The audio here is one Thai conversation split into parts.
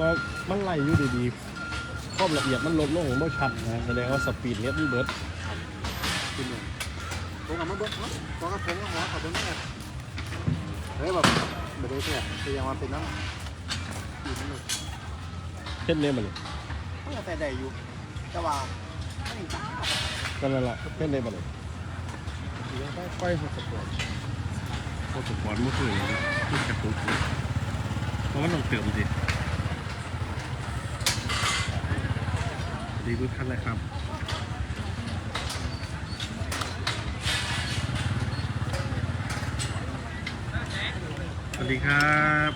ก็มันไล่อยู่ดีๆความละเอียดมันลดลงไม่ชัดนะแสดงว่าสปีดเน็ตมันเบิดกินเนี่ยผมกับมาเบิ้ลเนาะตัวกับผมกับหัวเขาเป็นแม่เฮ้ยแบบเบรกเนี่ยคือยังมาเป็นน้ำกินเลยเช่นนี้มันมันก็แต่ได้อยู่แต่ว่าไม่จ้าก็นั่นแหละเช่นนี้มันเดี๋ยวไปไปหัวสปอร์ตโคตรปอนเมื่อคืนมันกระตุกเพราะมันต้องเติมสิ ดีทุกท่านเลยครับสวัสดีครับ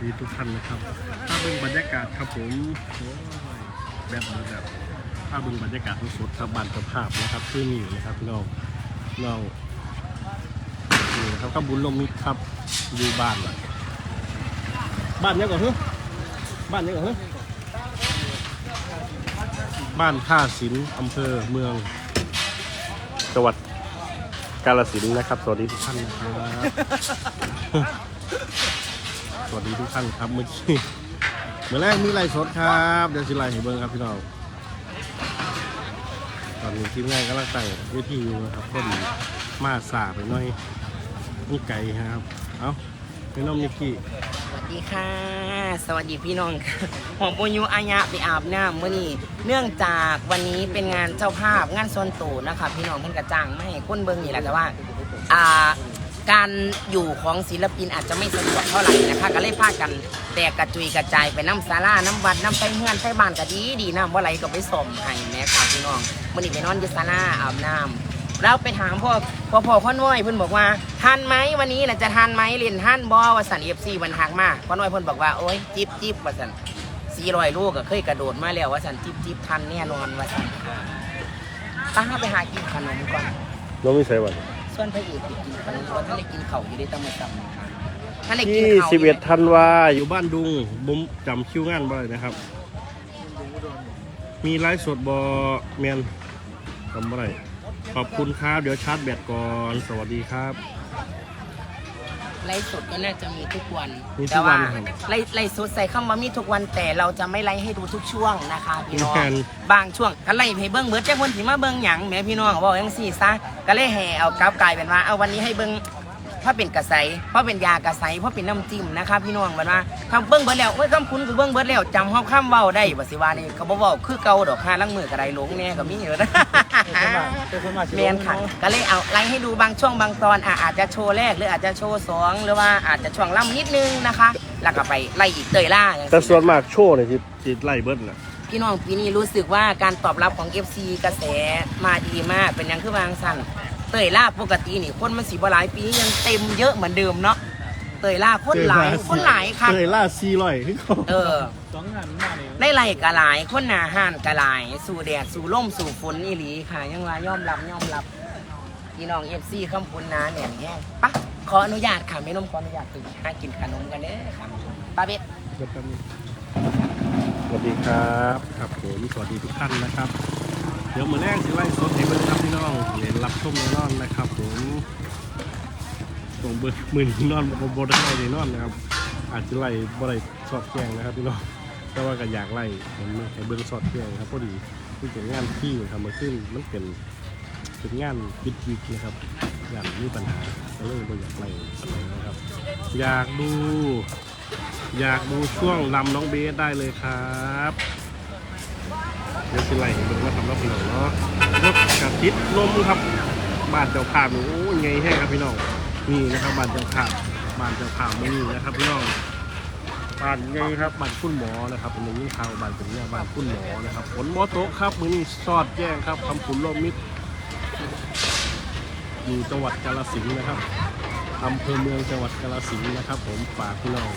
ดีทุกท่านนะครับ ถ้าเป็นบรรยากาศครับผมแบบนี้แบบ ถ้าเป็นบรรยากาศสดๆครับบานเจ้าภาพนะครับที่นี่นะครับพี่น้องน้องนี่นะครับก็บุญลมมิตรครับอยู่บ้านบ้านเนี้ยก่อนเฮ้ยบ้านเนี้ยก่อนเฮ้ยบ้านท่าสินอำเภอเมืองจังหวัดกาฬสินนะครับ สวัสดีทุกท่านนะครับสวัสดีทุกท่านครับเมื่อกี้เมื่อแรกมีไลฟ์สดครับ เดี๋ยวสิไลฟ์ให้เบิ้งครับพี่น้อง ตอนนี้ทีมงานกำลังตั้งเวทีอยู่นะครับพอดีมาสาไปหน่อยนี่ไก่ครับ เอ้าพี่น้องนิกกี้สวัสดีค่ะ สวัสดีพี่น้องค่ะหอมปุยุอายะไปอาบน้ำเมื่อนี้เนื่องจากวันนี้เป็นงานเจ้าภาพงานส่วนตัวนะคะ พี่น้องเพิ่นกระจ่างไม่ก้นเบิงนี่แหละแต่ว่า อ่า การอยู่ของศิลปินอาจจะไม่สะดวกเท่าไหร่นะคะก็เลยพากันแตกกระจุยกระจายไปน้ำศาลาน้ำวัดน้ำไฟเฮือนไฟบ้านก็ดีดีน้ำว่าไหลก็ไปส่งให้แม่ค่ะพี่น้องมื่อนี้ไปนอนอยูศาลาอาบน้ำแล้วไปถามพ่อพ่อพ่อพ่อน้อยเพิ่นบอกว่าทันไหมวันนี้นะจะทันไหมเรียนทันบอวสันเอฟซีมันหักมากพ่อน้อยเพิ่นบอกว่าโอ๊ยจิบจิบวสันสี่ร้อยลูกก็เคยกระโดดมาแล้ววสันจิบจิบทันแน่นอนวสันป้าไปหากินขนมก่อนน้องไม่ใช่วัน ส่วนพระเอกไปกินขนมเพราะท่านได้กินเข่าอยู่ในตำมือตำท่านได้กินเข่าวสิบเอ็ดธันวาอยู่บ้านดุงบุมจำคิวงานบ่ได้นะครับ มีไลฟ์สดบอเมียนทำบ่ได้ขอบคุณครับ เดี๋ยวชาร์จแบตก่อน สวัสดีครับ ไล่สดก็น่าจะมีทุกวันมีทุแต่กวัว่านครับไล่ไล่สดใส่คำว่ามีทุกวันแต่เราจะไม่ไล่ให้ดูทุกช่วงนะคะพี่น้องแม่นบางช่วงก็ไล่ให้เบิ้งเบิดแจ้งคนที่มาเบิ้งหยังแหม่พี่น้องบอกอย่างสี่ซะก็เลยแห่เอากลับกลายเป็นว่าเอาวันนี้ให้เบิ้ง เพราะเป็นกระใสเพราะเป็นยากระใสเพราะเป็นน้ำจิ้มนะคะพี่น้องบัดว่าคำเบิ้งเบิดแล้วโอ้ยคำคุณกูเบิ้งเบิดแล้วจำห้องคำเว้าได้บ่สิว่านี่เขาบ่เว้าคือเก่าดอกค่าลังมือกระไดหลงแน่ก็มีอยู่นะเป็นคนมาเมียนค่ะก็เลยเอาไลฟ์ให้ดูบางช่วงบางตอนอะอาจจะโชว์แรกหรืออาจจะโชว์สองหรือว่าอาจจะช่วงล่ำนิดนึงนะคะ แล้วก็ไปไล่อีกเตยล่าอย่างแต่ส่วนมากโชว์เนี่ยจิจิไล่เบิดแหละพี่น้องปีนี้รู้สึกว่าการตอบรับของ FC กระแสมาดีมากเป็นหยังคือบางสั้น เตยล่าปกตินี่คนมันสีบหลายปีนี้ยังเต็มเยอะเหมือนเดิมเนาะเตยล่าคนหลายคนหลายค่ะเคยล่าซีร้อยคือเขาเออสองงานมาเนี่ยได้ไล่กะหลาย คนหนาห่านกะหลาย สู่แดดสู่ล่มสู่ฝนอีหลีค่ะ ยังว่ายอมรับยอมรับพี่น้องเอฟซีคำพูนนาเนี่ยแห้งปะขออนุญาตค่ะไม่น้มขออนุญาตตื่นหากินขนมกันเด้อค่ะป้าเบ็ดเดี๋ยวแป๊บนึงสวัสดีครับ ครับผมสวัสดีทุกท่านนะครับ เดี๋ยวมือแรกสิไล่สดให้เบิ่งครับพี่น้องเรียนรับชมแน่นอนนะครับผมตรงเบิ่งมือนนอนบนบนได้แน่นอนนะครับ อาจจะไล่บ่ได้สอดแจ้งนะครับพี่น้องแต่ว่าก็อยากไล่ผมให้เบิ่งสอดแจ้งครับพอดีที่เป็นงานที่ทำมาขึ้นมันเป็นเป็นงานปิดวิกนะครับ อย่างมีปัญหาก็เลยบ่อยากไล่อะไรนะครับ อยากดู อยากดูช่วงลำน้องเบสได้เลยครับ เดี๋ยวสิไล่ให้เบิ่งว่าทำรอบพี่น้องเนาะรถกระติดลมครับบ้านเจ้าภาพโอ้ยไงแห้งครับพี่น้องนี่นะครับบ้านเจ้าภาพบ้านเจ้าภาพไม่นี่นะครับพี่น้องบ้านไงครับบ้านคุณหมอนะครับเป็นอย่างนี้ข่าวบ้านเป็นเนี่ยบ้านคุณหมอนะครับฝนหมอโตกครับมือนี้สอดแจ้งครับคำขุนลมมิตรอยู่จังหวัดกาฬสินธุ์นะครับอำเภอเมืองจังหวัดกาฬสินธุ์นะครับ ผมฝากพี่น้อง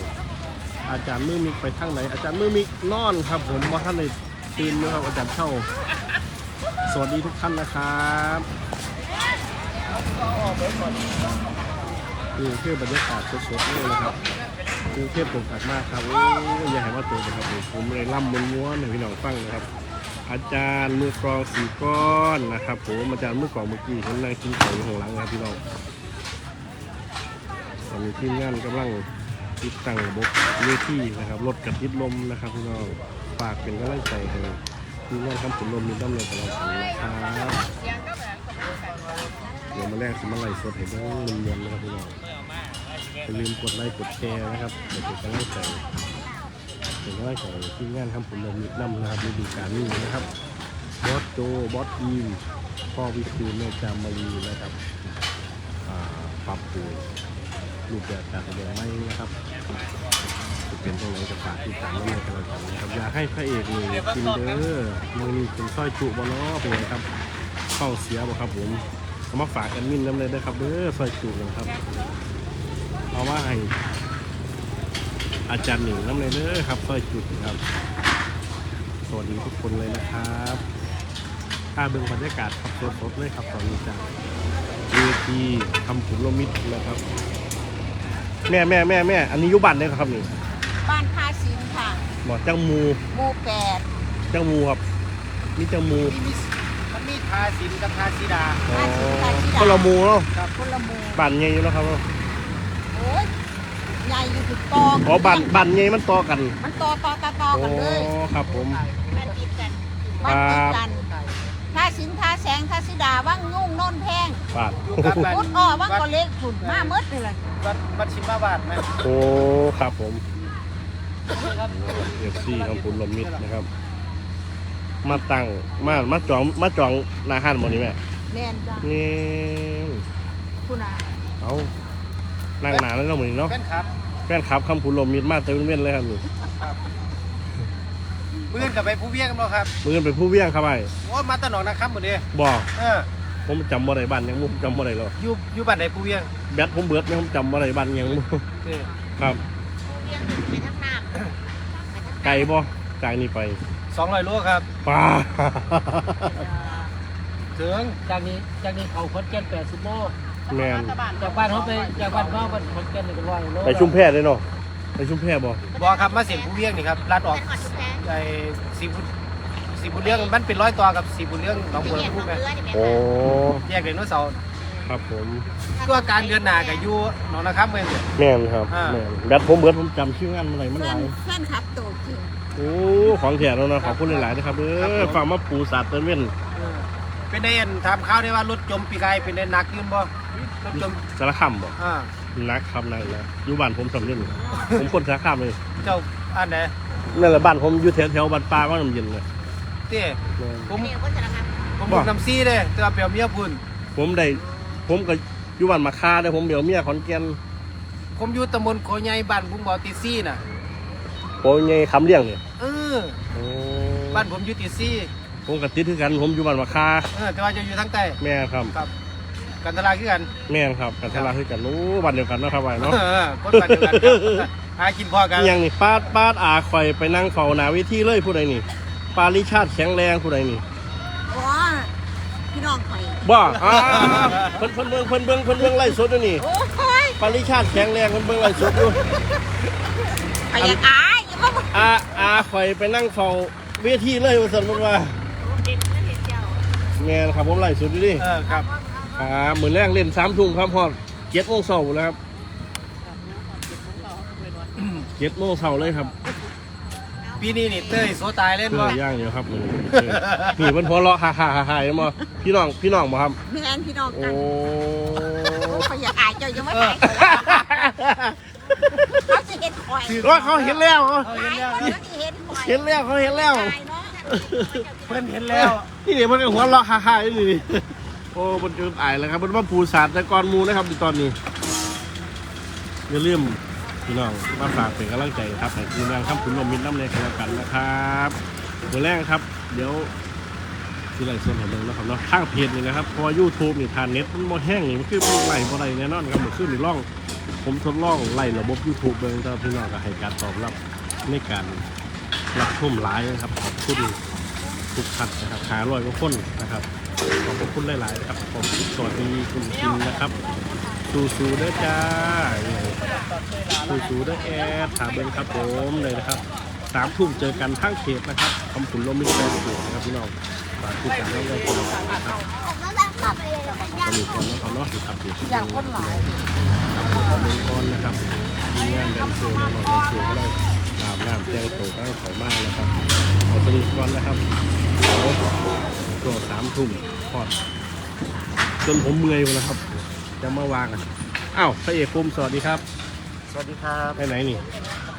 อาจารย์มือมิกไปทางไหนอาจารย์มือมิกนอนครับ ผมว่าท่านเลย ตื่นนะครับอาจารย์เข้า สวัสดีทุกท่านนะครับนี่คือบรรยากาศสดๆเลยนะครับกรุงเทพตกหนักมากครับโอ้ยอย่าให้ว่าตกนะครับผมเลยล่ำม้วนๆให้พี่น้องฟังนะครับ อาจารย์มือกลองสีก้อนนะครับผมอาจารย์มือกลองเมื่อกี้เห็นนางกินของอยู่ข้างหลังนะครับพี่น้องตอนนี้ทีมงานกำลังติดตั้งบบเวทีนะครับรถกับติดลมนะครับพี่น้อง ฝากเป็นกำลังใจให้ทีมงานทำผลลมมีต้นเลยตลอดกันนะครับเดี๋ยวมาแรกสมาไล่สดเห็นต้องเนียนนะครับพี่น้องอย่าลืมกดไลค์กดแชร์นะครับเดี๋ยวเป็นกำลังใจเป็นว่าของที่งานทำผลลมนำนะครับในดูการนี้นะครับบอสโจบอสอีมพ่อวิคูลแม่จามารีนะครับปรับปรุงรูปแบบการแสดงไม่นะครับ จะเป็นตรงไหนจะฝากที่ตามนั่นเลยกันแล้วกันนะครับอยากให้พระเอกหนึ่งกินเด้อมือนี้เป็นสร้อยจุบอเนาะเป็นไงครับเข้าเสียบ่ครับผมเอามาฝากกันมินน้ำเลยเด้ครับเด้อสร้อยจุนะครับเอาว่าให้อาจารย์หนึ่งน้ำเลยเด้อครับซอยจุดครับสวัสดีทุกคนเลยนะครับถ้าเบิ่งบรรยากาศครับสดๆเลยครับตอนนี้จาเวทีทำผุนลมิตรนะครับแม่แม่แม่แม่อันนี้ยุบันได้ครับนี่บ้านท่าสิน ค่ะหมอจังมูหมู่แปดจังมูครับนี่จังมูมันมีทาสินกับทาสีดาอ๋อคนละมูเนาะคนละหมู่บันไงอยู่แล้วครับโอ้ยใหญ่อยู่ถึงตออ๋อบันบันไงมันต่อกันมันตอตอตอตออ๋อกันเลยครับผมบ้านติดกันบ้านติดกันท่าสินท่าแสงท่าสิดาว่างยุ่งโน่นแพงบาทพุดอ้อว่างก็เล็กสุดมาเมดเลยวัดวัดชิมบ้าบาทไหมโอ้ครับผม เอฟซีของผุนลมิตรนะครับ มาตั้งมามาจองมาจองหนาห้านหมดนี่แม่แม่นจ้ะนี่คุณอาเอานั่งหนาแล้วเนาะหมือนเนาะเป็นครับแฟนคลับคำผุนลมิตรมาเต็มเว้นเลยครับนี่มือนกับไปผู้เวียงกันบ่ครับมือเป็นผู้เวี่ยงครับไอ้โอ้มาตะหนองนะครับหมดเลยบอกเออผมจำบ่ได้บ้านยังบ่ผมจำบ่ได้หรอกอยู่อยู่บ้านไหนผู้เวียงแบตผมเบิดเนี่ยผมจำบ่ได้บ้านยังบ่เออครับไปทั้งน้ ไกลบ่จากนี้ไปสองร้อยโลครับป้าถึงจากนี้จากนี้เขาขอนแก่นแปดสิบโลแม่นจากบ้านเขาไปจากบ้านเขาไปขอนแก่นนี่ก็ร้อยโลไปชุมแพเลยเนาะไปชุมแพบ่บอครับมาเสียงผู้เวียงนี่ครับลาดออกไอ้สีบุญสีบุญเรื่องมันเป็นร้อยตัวกับสีบุญเรื่องหนองบัวลำพูไหมโอ้แยกไดโนเสาร์ ครับผมก็กลางเดือนหน้ากับอยู่หนองนะครับเมืองเนี่ยแม่นครับอ่า แม่นแบตผมเบิดผมจำชื่องานมันไหนำมันเพื่หอนลายเพื่อนขับตัวจริงโอ้ของแถมแล้วนะขอบคุณหลายๆนะครับเด้อฝากมาปูสาดเติมเว้นเออเป็นได้เห็นทำข่าวได้ว่ารถจมปีกายเป็นได้หนักอยืนบ่รถจมสารคามบ่อ่านักครับนักนะอยู่บ้านผมสำเร็จผมคนสารคามเลยเจ้าอันไหนนั่นแหละบ้านผมอยู่แถวแถวๆบ้านปลาบ้านน้ำเย็นเลยเต้ผมเมียก็จะทำผมบ่บุกน้ำซี่เลยแต่ว่าเปรียวเมียพุ่นผมได้ ผมก็อยู่บ้านมาคาได้ผมเดี๋ยวเมียขอนแก่นผมอยู่ตำบลโคใหญ่บ้านบุ้งบ่อติซี่น่ะ โอ้ยไงคำเลี้ยงเนี่ยเออ โอ้บ้านผมอยู่ติซี่ผมกับติดคือกันผมอยู่บ้านมาคาเออแต่ว่าจะอยู่ทางใต้แม่ครับ ครับ กันตลาดคือกัน แม่ครับกันทลาคือกันโอ้บ้านเดียวกันเนาะครับไว้เนาะ เออคนบ้านเดียวกันครับหากินพอกันอหย่างนี่ปาดปาดอาข่อยไปนั่งเฝ้าหน้าเวทีเลยผู้ใดนี่ ปาลิชาติแข็งแรงผู้ใดนี่อ๋อ พี่น้องข่อยบ่อ่าเพิ่นเพิ่นเบิ่งเพิ่นเบิ่งเพิ่นเบิ่งไล่สดอยู่นี่โอ้ยปาลิชาติแข็งแรงเพิ่นเบิ่งไล่สดอยู่ไปยังอายอย่ามาบอกอาอาข่อยไปนั่งเฝ้าเวทีเลยว่าซั่นเพิ่นว่าแม่นครับผมไล่สดอยู่ดิเออครับอ่ามื้อแรกเล่น3ทุ่มครับฮอด7โมงเช้าแล้วครับ7โมงเช้าเลยครับ ปีนี้นี่เต้ยโซตายเล่นเพื่บ่ อย่างเดียวครับมื้อนี้เออนี่เพิ่นหัวเราะฮ่าๆๆๆบ่พี่น้องพี่น้องบ่ครับ แม่นพี่น้องโอ้กันโอ้ไปยังอายเจ้ายังไม่ไปเขาจะเห็นข่อยโอ้ยเขาเห็นแล้วเขาเขาเห็นแล้วเขาจะเห็นข่อยเห็นแล้วเขาเห็นแล้ว ตายเนาะเพิ่นเห็นแล้วนี่เดี๋ยวมันก็หัวเราะฮ่าๆนี่นี่โอ้มันจะอายแล้วครับมันว่าปูสาดแต่ก่อนหมูนะครับในตอนนี้อย่าลืม พี่น้องมาฝากเป็นกำลังใจครับให้ทีมงานครับคุณลมมิตรน้ำเลยกันแล้วกันนะครับตัวแรกครับ เดี๋ยวที่ไรส่วนของเมืองนะครับเนาะข้างเพจนี่นะครับพราะยูทูบนี่ทานเน็ตมันบ่แห้งนี่มันคือมันไหลบ่ได้แน่นอนครับมันขึ้นนี่ร่อง ผมทดลองไล่ระบบ YouTube เบิ่งแต่พี่น้องก็ให้การตอบรับในการรับชมหลายนะครับขอบคุณทุกท่านนะครับหาร้อยกว่าคนนะครับขอบพระคุณหลายๆนะครับขอบคุณสวัสดีคุณกินนะครับสู้สู้ๆเด้อจ้า สู้สู้ๆด้อแอดถามเบิ้งครับผมเลยนะครับสามทุ่มเจอกันทั้งเขตนะครับคำขุนลมมิสเตอร์สูนะครับพี่น้องฝากติดตามน้องเลยนะครับสนุกกันแล้เขาเนาะติดตามติดอย่างคนหลายขอบคุณก่อนนะครับมีงานแดนเซอร์น้องๆแดนเซอร์ก็เลยอาบน้ำแจ้งโตตั้งเขามากนะครับเอาสนุกก่อนนะครับเดี๋ยวช่วงสามทุ่มพอดจนผมเมื่อยแล้วครับ จะมาวางอะอ้าวพระเอกภูมิสวัสดีครับ สวัสดีครับไปไหนนี่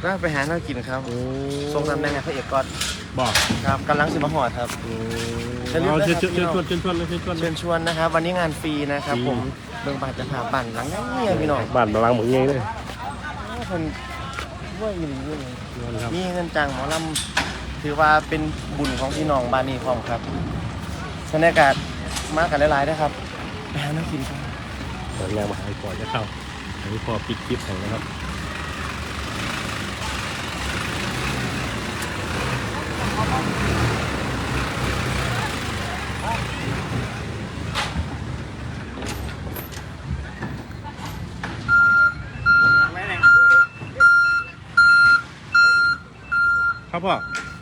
ก็ไปหาข้าวกินครับโอ้ทรงตำแหน่งพระเอกก่อนบอกครับกำลังสิมาหอดครับโอ้อย่าลืมเอานะครัเชิบญเชิญเชิญชวนเชิญชวนเลยเชิญชวนเลเชิยญชวนนะครับ วันนี้งานฟรีนะครับฟรีผมเบิ่งบาทจะพาปั่นหลังเงี้ยพี่น้องบ้านบางหมึงไงเลยคนว่าอยู่นี่อยู่นี่นอนครับมีเงินจ้างหมอลำถือว่าเป็นบุญของพี่น้องบ้านนี้พร้อมครับบรรยากาศมากันหลายๆนะครับไปหาน้ำกินครับเปิดงานมาหายก่อนจะเข้าอันนี้พอปิดคลิปของนะครับ ครับพ่อ